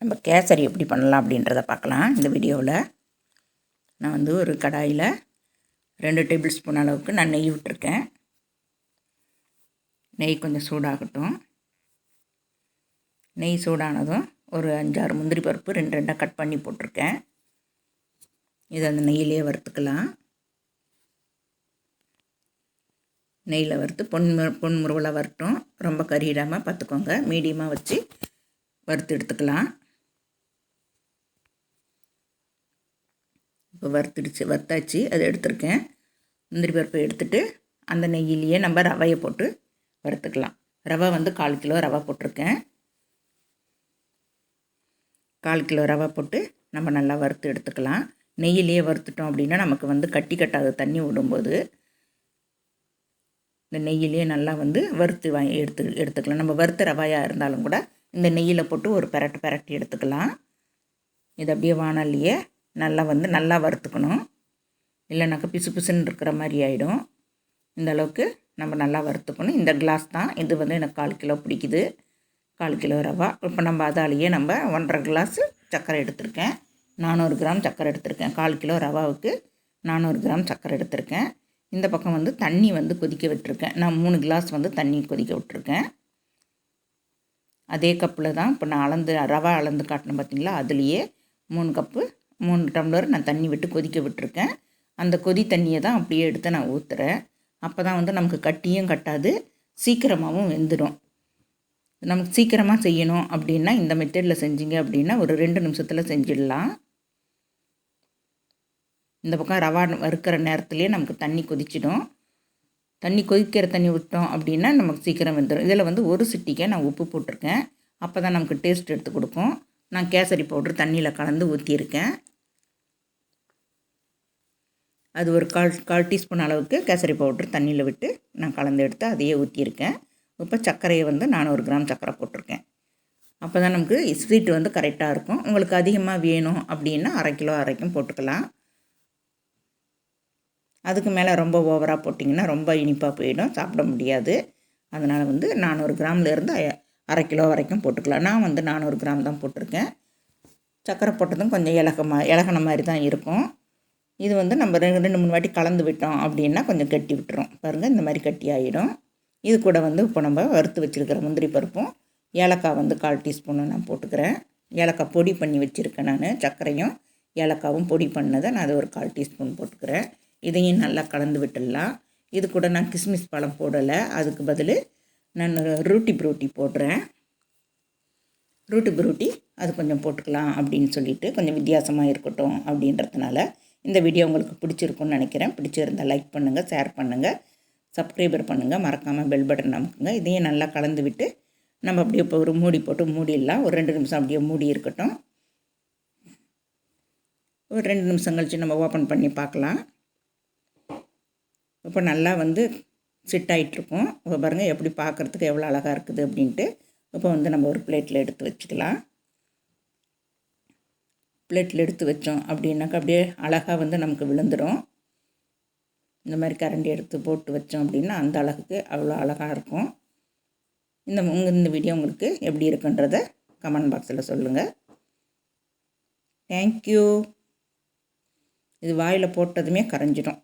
நம்ம கேசரி எப்படி பண்ணலாம் அப்படின்றத பார்க்கலாம் இந்த வீடியோவில். நான் வந்து ஒரு கடாயில் ரெண்டு டேபிள் ஸ்பூன் அளவுக்கு நான் நெய் விட்டுருக்கேன். நெய் கொஞ்சம் சூடாகட்டும். நெய் சூடானதும் ஒரு அஞ்சாறு முந்திரி பருப்பு ரெண்டு ரெண்டாக கட் பண்ணி போட்டிருக்கேன். இதை அந்த நெய்யிலே வறுத்துக்கலாம். நெய்யில் வறுத்து பொன் பொன்முருவலாக வரட்டும். ரொம்ப கறியிடாமல் பார்த்துக்கோங்க. மீடியமாக வச்சு வறுத்து எடுத்துக்கலாம். இப்போ வறுத்துடுச்சு வறுத்தாச்சு அதை எடுத்துருக்கேன். முந்திரி பருப்பை எடுத்துட்டு அந்த நெய்யிலேயே நம்ம ரவையை போட்டு வறுத்துக்கலாம். ரவை வந்து கால் கிலோ ரவை போட்டிருக்கேன். கால் கிலோ ரவை போட்டு நம்ம நல்லா வறுத்து எடுத்துக்கலாம். நெய்யிலேயே வறுத்துட்டோம் அப்படின்னா நமக்கு வந்து கட்டி கட்டாத தண்ணி விடும்போது இந்த நெய்யிலேயே நல்லா வந்து வறுத்து வாங்கி எடுத்து எடுத்துக்கலாம். நம்ம வறுத்த ரவாயாக இருந்தாலும் கூட இந்த நெய்யில் போட்டு ஒரு பெரட்டு பெரட்டி எடுத்துக்கலாம். இது அப்படியே வானல்லையே நல்லா வந்து நல்லா வறுத்துக்கணும். இல்லைனாக்கா பிசு பிசுன்னு இருக்கிற மாதிரி ஆகிடும் இந்த அளவுக்கு நம்ம நல்லா வறுத்துக்கணும். இந்த கிளாஸ் தான். இது வந்து எனக்கு கால் கிலோ பிடிக்குது. கால் கிலோ ரவா. இப்போ நம்ம அதாலேயே நம்ம ஒன்றரை கிளாஸு சர்க்கரை எடுத்திருக்கேன். நானூறு கிராம் சர்க்கரை எடுத்திருக்கேன். கால் கிலோ ரவாவுக்கு நானூறு கிராம் சர்க்கரை எடுத்திருக்கேன். இந்த பக்கம் வந்து தண்ணி வந்து கொதிக்க விட்டுருக்கேன். நான் மூணு கிளாஸ் வந்து தண்ணி கொதிக்க விட்டுருக்கேன். அதே கப்பில் தான் இப்போ நான் அளந்து ரவா அளந்து காட்டினேன் பார்த்தீங்களா? அதுலேயே மூணு கப்பு மூணு டம்ளர் நான் தண்ணி விட்டு கொதிக்க விட்டுருக்கேன். அந்த கொதி தண்ணியை தான் அப்படியே எடுத்து நான் ஊற்றுறேன் அப்போ தான் வந்து நமக்கு கட்டியும் கட்டாது சீக்கிரமாகவும் வெந்துடும் நமக்கு சீக்கிரமாக செய்யணும் அப்படின்னா இந்த மெத்தடில் செஞ்சீங்க அப்படின்னா ஒரு ரெண்டு நிமிஷத்தில் செஞ்சிடலாம். இந்த பக்கம் ரவா வறுக்கிற நேரத்துலேயே நமக்கு தண்ணி கொதிச்சிடும். தண்ணி கொதிக்கிற தண்ணி விட்டோம் அப்படின்னா நமக்கு சீக்கிரம் வெந்துடும் இதில் வந்து ஒரு சிட்டிக்கை நான் உப்பு போட்டிருக்கேன். அப்போ தான் நமக்கு டேஸ்ட் எடுத்து கொடுக்கும். நான் கேசரி பவுட்ரு தண்ணியில் கலந்து ஊற்றியிருக்கேன் அது ஒரு கால் கால் டீஸ்பூன் அளவுக்கு கேசரி பவுட்ரு தண்ணியில் விட்டு நான் கலந்து எடுத்து அதையே ஊற்றியிருக்கேன் இப்போ சர்க்கரையை வந்து நானூறு கிராம் சர்க்கரை போட்டிருக்கேன். அப்போ தான் நமக்கு ஸ்வீட் வந்து கரெக்டாக இருக்கும். உங்களுக்கு அதிகமாக வேணும் அப்படின்னா அரை கிலோ அரைக்கும் போட்டுக்கலாம். அதுக்கு மேலே ரொம்ப ஓவராக போட்டிங்கன்னா ரொம்ப இனிப்பாக போயிடும். சாப்பிட முடியாது. அதனால் வந்து நானூறு கிராம்லேருந்து அரை கிலோ வரைக்கும் போட்டுக்கலாம். நான் வந்து நானூறு கிராம் தான் போட்டிருக்கேன். சர்க்கரை போட்டதும் கொஞ்சம் இலகமாக இலகன மாதிரி தான் இருக்கும். இது வந்து நம்ம ரெண்டு ரெண்டு மூணு வாட்டி கலந்து விட்டோம் அப்படின்னா கொஞ்சம் கட்டி விட்டுரும். பாருங்கள் இந்த மாதிரி கட்டி ஆகிடும் இது கூட வந்து இப்போ நம்ம வறுத்து வச்சுருக்கிற முந்திரி பருப்பும் ஏலக்காய் வந்து கால் டீஸ்பூனு நான் போட்டுக்கிறேன். ஏலக்காய் பொடி பண்ணி வச்சுருக்கேன் நான் சர்க்கரையும் ஏலக்காவும் பொடி பண்ணதை நான் அதை ஒரு கால் டீஸ்பூன் போட்டுக்கிறேன். இதையும் நல்லா கலந்து விட்டுடலாம். இது கூட நான் கிஸ்மிஸ் பழம் போடலை. அதுக்கு பதில் நான் ரூட்டி ப்ரூட்டி போடுறேன். ரூட்டி ப்ரூட்டி அது கொஞ்சம் போட்டுக்கலாம் அப்படின்னு சொல்லிட்டு கொஞ்சம் வித்தியாசமாக இருக்கட்டும் அப்படின்றதுனால இந்த வீடியோ உங்களுக்கு பிடிச்சிருக்குன்னு நினைக்கிறேன். பிடிச்சிருந்தால் லைக் பண்ணுங்கள் ஷேர் பண்ணுங்கள் சப்ஸ்கிரைபர் பண்ணுங்கள் மறக்காமல் பெல் பட்டன் அமுக்குங்க. இதையும் நல்லா கலந்து விட்டு நம்ம அப்படியே இப்போ ஒரு மூடி போட்டு மூடிடலாம். ஒரு ரெண்டு நிமிஷம் அப்படியே மூடி இருக்கட்டும். ஒரு ரெண்டு நிமிஷம் கழித்து நம்ம ஓப்பன் பண்ணி பார்க்கலாம். இப்போ நல்லா வந்து சிட் ஆகிட்ருக்கும் இப்போ பாருங்கள் எப்படி பார்க்குறதுக்கு எவ்வளோ அழகாக இருக்குது அப்படின்ட்டு இப்போ வந்து நம்ம ஒரு பிளேட்டில் எடுத்து வச்சுக்கலாம். பிளேட்டில் எடுத்து வச்சோம் அப்படின்னாக்கா அப்படியே அழகாக வந்து நமக்கு விழுந்துடும் இந்த மாதிரி கரண்டி எடுத்து போட்டு வச்சோம் அப்படின்னா அந்த அழகுக்கு அவ்வளோ அழகாக இருக்கும். இந்த உங்கள் இந்த வீடியோ உங்களுக்கு எப்படி இருக்குன்றத கமெண்ட் பாக்ஸில் சொல்லுங்கள் தேங்க்யூ இது வாயில் போட்டதுமே கரைஞ்சிடும்.